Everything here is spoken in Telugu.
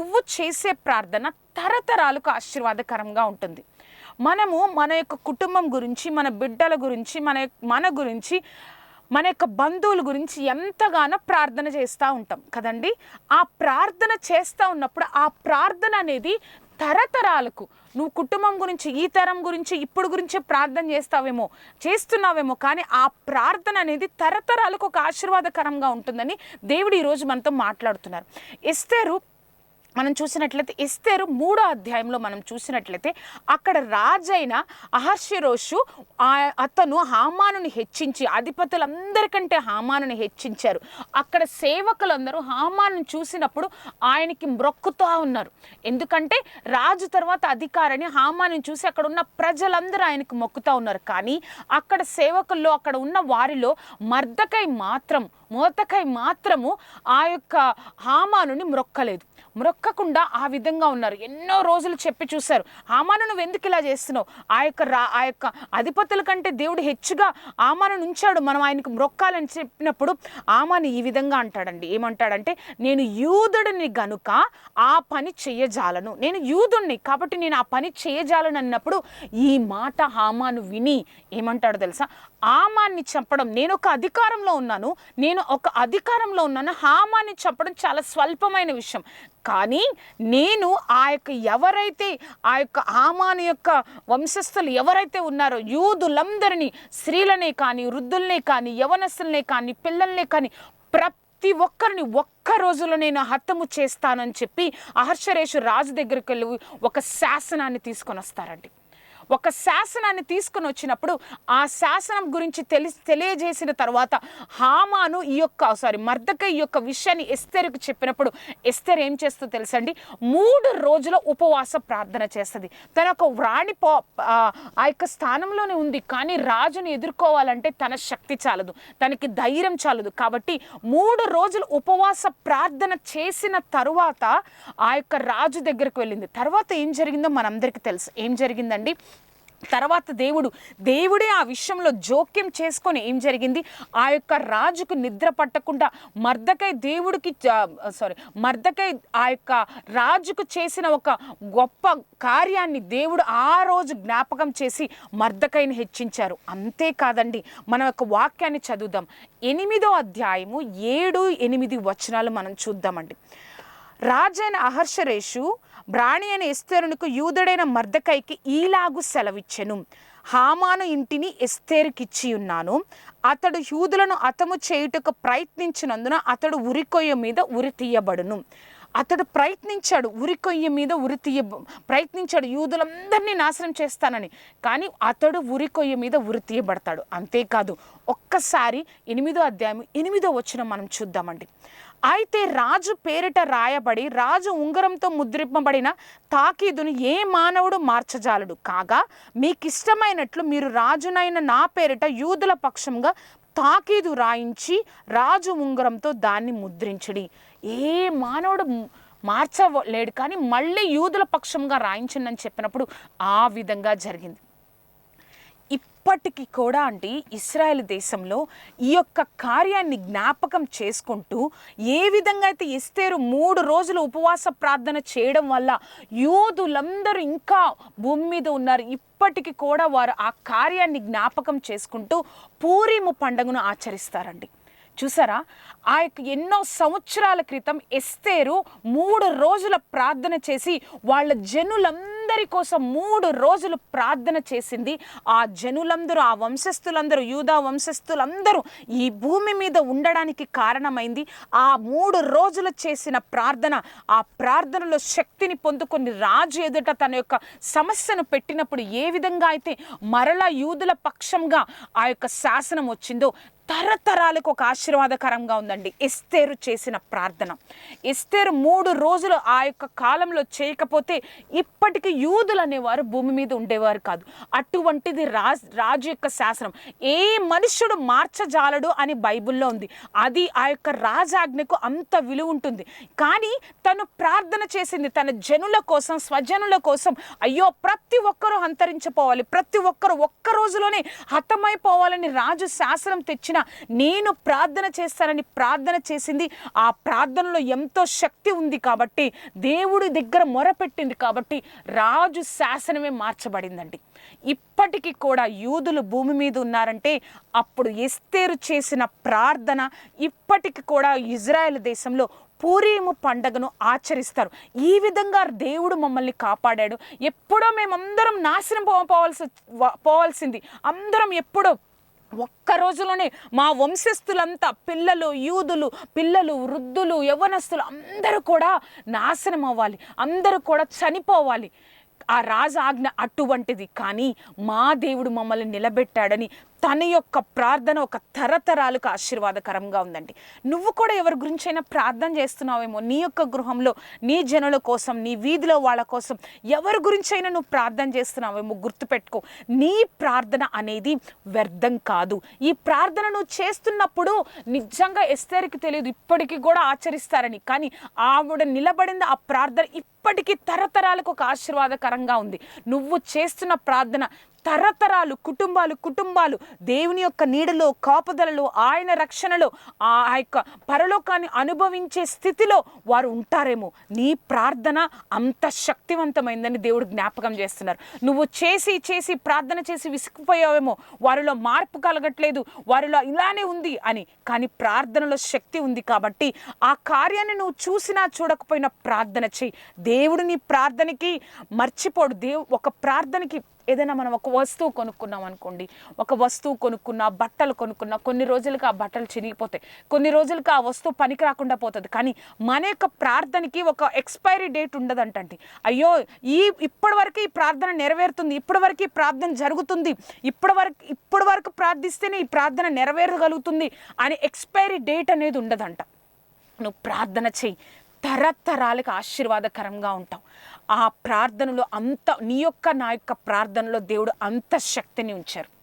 నువ్వు చేసే ప్రార్థన తరతరాలకు ఆశీర్వాదకరంగా ఉంటుంది. మనము మన యొక్క కుటుంబం గురించి మన బిడ్డల గురించి మన మన గురించి మన యొక్క బంధువుల గురించి ఎంతగానో ప్రార్థన చేస్తూ ఉంటాం కదండి. ఆ ప్రార్థన చేస్తూ ఉన్నప్పుడు ఆ ప్రార్థన అనేది తరతరాలకు నువ్వు కుటుంబం గురించి ఈ తరం గురించి ఇప్పుడు గురించి ప్రార్థన చేస్తావేమో చేస్తున్నావేమో కానీ ఆ ప్రార్థన అనేది తరతరాలకు ఒక ఆశీర్వాదకరంగా ఉంటుందని దేవుడు ఈరోజు మనతో మాట్లాడుతున్నారు. ఎస్తేరు మనం చూసినట్లయితే ఇస్తేరు మూడో అధ్యాయంలో మనం చూసినట్లయితే అక్కడ రాజైన అహర్షిరోషు ఆ- అతను హామానుని హెచ్చించి అధిపతులందరికంటే హామానుని హెచ్చించారు. అక్కడ సేవకులందరూ హామాను చూసినప్పుడు ఆయనకి మ్రొక్కుతూ ఉన్నారు. ఎందుకంటే రాజు తర్వాత అధికారిని హామాను చూసి అక్కడ ఉన్న ప్రజలందరూ ఆయనకు మొక్కుతూ ఉన్నారు. కానీ అక్కడ సేవకుల్లో అక్కడ ఉన్న వారిలో మర్దకై మాత్రం మోతకై మాత్రము ఆ యొక్క హామానుని మ్రొక్కలేదు. మ్రొక్కకుండా ఆ విధంగా ఉన్నారు. ఎన్నో రోజులు చెప్పి చూశారు. హామాను నువ్వు ఎందుకు ఇలా చేస్తున్నావు? ఆ యొక్క రా ఆ యొక్క అధిపతుల కంటే దేవుడు హెచ్చుగా ఆమాను ఉంచాడు మనం ఆయనకు మ్రొక్కాలని చెప్పినప్పుడు ఆమాను ఈ విధంగా అంటాడండి. ఏమంటాడంటే నేను యూదుడిని గనుక ఆ పని చేయజాలను. నేను యూదుణ్ణి కాబట్టి నేను ఆ పని చేయజాలను అన్నప్పుడు ఈ మాట హామాను విని ఏమంటాడు తెలుసా? ఆమాన్ని చంపడం. నేను ఒక అధికారంలో ఉన్నాను. నేను ఒక అధికారంలో ఉన్నాను. హామాన్ని చెప్పడం చాలా స్వల్పమైన విషయం. కానీ నేను ఆ యొక్క ఎవరైతే ఆ యొక్క హామాని యొక్క వంశస్థులు ఎవరైతే ఉన్నారో యూదులందరినీ స్త్రీలనే కానీ వృద్ధుల్నే కానీ యవనస్తులనే కానీ పిల్లల్నే కానీ ప్రతి ఒక్కరిని ఒక్క రోజులో నేను హతము చేస్తానని చెప్పి అహర్షరేషు రాజు దగ్గరికి వెళ్ళి ఒక శాసనాన్ని తీసుకొని వస్తారండి. ఒక శాసనాన్ని తీసుకొని వచ్చినప్పుడు ఆ శాసనం గురించి తెలి తెలియజేసిన తర్వాత హామాను ఈ యొక్క సారీ మర్దక ఈ యొక్క విషయాన్ని ఎస్తేరుకు చెప్పినప్పుడు ఎస్తెర్ ఏం చేస్తుందో తెలుసండి? మూడు రోజుల ఉపవాస ప్రార్థన చేస్తుంది. తన ఒక రాణి పో ఆ ఆ యొక్క స్థానంలోనే ఉంది కానీ రాజుని ఎదుర్కోవాలంటే తన శక్తి చాలదు. తనకి ధైర్యం చాలదు. కాబట్టి మూడు రోజులు ఉపవాస ప్రార్థన చేసిన తరువాత ఆ యొక్క రాజు దగ్గరకు వెళ్ళింది. తర్వాత ఏం జరిగిందో మనందరికీ తెలుసు. ఏం జరిగిందండి? తర్వాత దేవుడు దేవుడే ఆ విషయంలో జోక్యం చేసుకొని ఏం జరిగింది? ఆ యొక్క రాజుకు నిద్ర పట్టకుండా మర్దకై దేవుడికి సారీ మర్దకై ఆ యొక్క రాజుకు చేసిన ఒక గొప్ప కార్యాన్ని దేవుడు ఆ రోజు జ్ఞాపకం చేసి మర్దకైని హెచ్చించారు. అంతేకాదండి మన యొక్క వాక్యాన్ని చదువుదాం. ఎనిమిదో అధ్యాయము ఏడు ఎనిమిది వచనాలు మనం చూద్దామండి. రాజైన అహర్షరేషు బ్రాణి అయిన ఎస్తేరునకు యూదుడైన మర్దకైకి ఈలాగు సెలవిచ్చెను. హామాను ఇంటిని ఎస్తేరుకిచ్చి ఉన్నాను అతడు యూదులను అతము చేయుటకు ప్రయత్నించినందున అతడు ఉరికొయ్య మీద ఉరి తీయబడును. అతడు ప్రయత్నించాడు ఉరికొయ్య మీద ఉరి తీయ ప్రయత్నించాడు యూదులందరినీ నాశనం చేస్తానని. కానీ అతడు ఉరికొయ్య మీద ఉరి తీయబడతాడు. అంతేకాదు ఒక్కసారి ఎనిమిదో అధ్యాయం ఎనిమిదో వచ్చిన మనం చూద్దామండి. అయితే రాజు పేరిట రాయబడి రాజు ఉంగరంతో ముద్రింపబడిన తాకీదును ఏ మానవుడు మార్చజాలడు? కాగా మీకు ఇష్టమైనట్లు మీరు రాజునైన నా పేరిట యూదుల పక్షంగా తాకీదు రాయించి రాజు ఉంగరంతో దాన్ని ముద్రించడి. ఏ మానవుడు మార్చలేడు కానీ మళ్ళీ యూదుల పక్షంగా రాయించండి అని చెప్పినప్పుడు ఆ విధంగా జరిగింది. ఇప్పటికీ కూడా అండి ఇస్రాయెల్ దేశంలో ఈ యొక్క కార్యాన్ని జ్ఞాపకం చేసుకుంటూ ఏ విధంగా అయితే ఎస్తేరు మూడు రోజులు ఉపవాస ప్రార్థన చేయడం వల్ల యూదులందరూ ఇంకా భూమి మీద ఉన్నారు. ఇప్పటికీ కూడా వారు ఆ కార్యాన్ని జ్ఞాపకం చేసుకుంటూ పూరిము పండుగను ఆచరిస్తారండి. చూసారా? ఆ యొక్క ఎన్నో సంవత్సరాల క్రితం ఎస్తేరు మూడు రోజుల ప్రార్థన చేసి వాళ్ళ జనులందరూ కోసం మూడు రోజులు ప్రార్థన చేసింది. ఆ జనులందరూ ఆ వంశస్థులందరూ యూదా వంశస్థులందరూ ఈ భూమి మీద ఉండడానికి కారణమైంది. ఆ మూడు రోజులు చేసిన ప్రార్థన ఆ ప్రార్థనలో శక్తిని పొందుకొని రాజు ఎదుట తన యొక్క సమస్యను పెట్టినప్పుడు ఏ విధంగా అయితే మరలా యూదుల పక్షంగా ఆ యొక్క శాసనం వచ్చిందో తరతరాలకు ఒక ఆశీర్వాదకరంగా ఉందండి ఎస్తేరు చేసిన ప్రార్థన. ఎస్తేరు మూడు రోజులు ఆ యొక్క కాలంలో చేయకపోతే ఇప్పటికీ యూదులు అనేవారు భూమి మీద ఉండేవారు కాదు. అటువంటిది రాజ్ రాజు యొక్క శాసనం. ఏ మనుష్యుడు మార్చజాలడు అని బైబిల్లో ఉంది. అది ఆ యొక్క రాజాజ్ఞకు అంత విలువ ఉంటుంది. కానీ తను ప్రార్థన చేసింది తన జనుల కోసం స్వజనుల కోసం. అయ్యో ప్రతి ఒక్కరూ అంతరించిపోవాలి. ప్రతి ఒక్కరు ఒక్క రోజులోనే హతమైపోవాలని రాజు శాసనం తెచ్చిన నేను ప్రార్థన చేస్తానని ప్రార్థన చేసింది. ఆ ప్రార్థనలో ఎంతో శక్తి ఉంది కాబట్టి దేవుడి దగ్గర మొరపెట్టింది కాబట్టి రాజు శాసనమే మార్చబడిందండి. ఇప్పటికీ కూడా యూదులు భూమి మీద ఉన్నారంటే అప్పుడు ఎస్తేరు చేసిన ప్రార్థన ఇప్పటికి కూడా ఇజ్రాయెల్ దేశంలో పూరీము పండగను ఆచరిస్తారు. ఈ విధంగా దేవుడు మమ్మల్ని కాపాడాడు. ఎప్పుడో మేమందరం నాశనం పోవాల్సి పోవాల్సింది. అందరం ఎప్పుడో ఒక్క రోజులోనే మా వంశస్థులంతా పిల్లలు యూదులు పిల్లలు వృద్ధులు యవ్వనస్తులు అందరూ కూడా నాశనం అవ్వాలి. అందరూ కూడా చనిపోవాలి. ఆ రాజ ఆజ్ఞ అటువంటిది కానీ మా దేవుడు మమ్మల్ని నిలబెట్టాడని తన యొక్క ప్రార్థన ఒక తరతరాలకు ఆశీర్వాదకరంగా ఉందండి. నువ్వు కూడా ఎవరి గురించైనా ప్రార్థన చేస్తున్నావేమో? నీ యొక్క గృహంలో నీ జనుల కోసం నీ వీధిలో వాళ్ళ కోసం ఎవరి గురించైనా నువ్వు ప్రార్థన చేస్తున్నావేమో గుర్తుపెట్టుకో. నీ ప్రార్థన అనేది వ్యర్థం కాదు. ఈ ప్రార్థన నువ్వు చేస్తున్నప్పుడు నిజంగా ఎస్తేరికి తెలియదు. ఇప్పటికీ కూడా ఆచరిస్తారని. కానీ ఆవిడ నిలబడింది ఆ ప్రార్థన ఇప్పటికీ తరతరాలకు ఒక ఆశీర్వాదకరంగా ఉంది. నువ్వు చేస్తున్న ప్రార్థన తరతరాలు కుటుంబాలు కుటుంబాలు దేవుని యొక్క నీడలో కాపుదలలో ఆయన రక్షణలో ఆ యొక్క పరలోకాన్ని అనుభవించే స్థితిలో వారు ఉంటారేమో. నీ ప్రార్థన అంత శక్తివంతమైందని దేవుడు జ్ఞాపకం చేస్తున్నారు. నువ్వు చేసి చేసి ప్రార్థన చేసి విసిగిపోయావేమో వారిలో మార్పు కలగట్లేదు. వారిలో ఇలానే ఉంది అని. కానీ ప్రార్థనలో శక్తి ఉంది కాబట్టి ఆ కార్యాన్ని నువ్వు చూసినా చూడకపోయినా ప్రార్థన చేయి. దేవుడు నీ ప్రార్థనకి మర్చిపోడు. దేవు ఒక ప్రార్థనకి ఏదైనా మనం ఒక వస్తువు కొనుక్కున్నాం అనుకోండి ఒక వస్తువు కొనుక్కున్నా బట్టలు కొనుక్కున్నా కొన్ని రోజులకి ఆ బట్టలు చిరిగిపోతాయి కొన్ని రోజులకి ఆ వస్తువు పనికి రాకుండా పోతుంది. కానీ మన యొక్క ప్రార్థనకి ఒక ఎక్స్పైరీ డేట్ ఉండదంటండి. అయ్యో ఈ ఇప్పటివరకు ఈ ప్రార్థన నెరవేరుతుంది ఇప్పటివరకు ఈ ప్రార్థన జరుగుతుంది ఇప్పటివరకు ఇప్పటి వరకు ప్రార్థిస్తేనే ఈ ప్రార్థన నెరవేరగలుగుతుంది అని ఎక్స్పైరీ డేట్ అనేది ఉండదంట. నువ్వు ప్రార్థన చెయ్యి. తరతరాలకు ఆశీర్వాదకరంగా ఉంటాం. ఆ ప్రార్థనలో అంత నీ యొక్క నా యొక్క ప్రార్థనలో దేవుడు అంత శక్తిని ఉంచారు.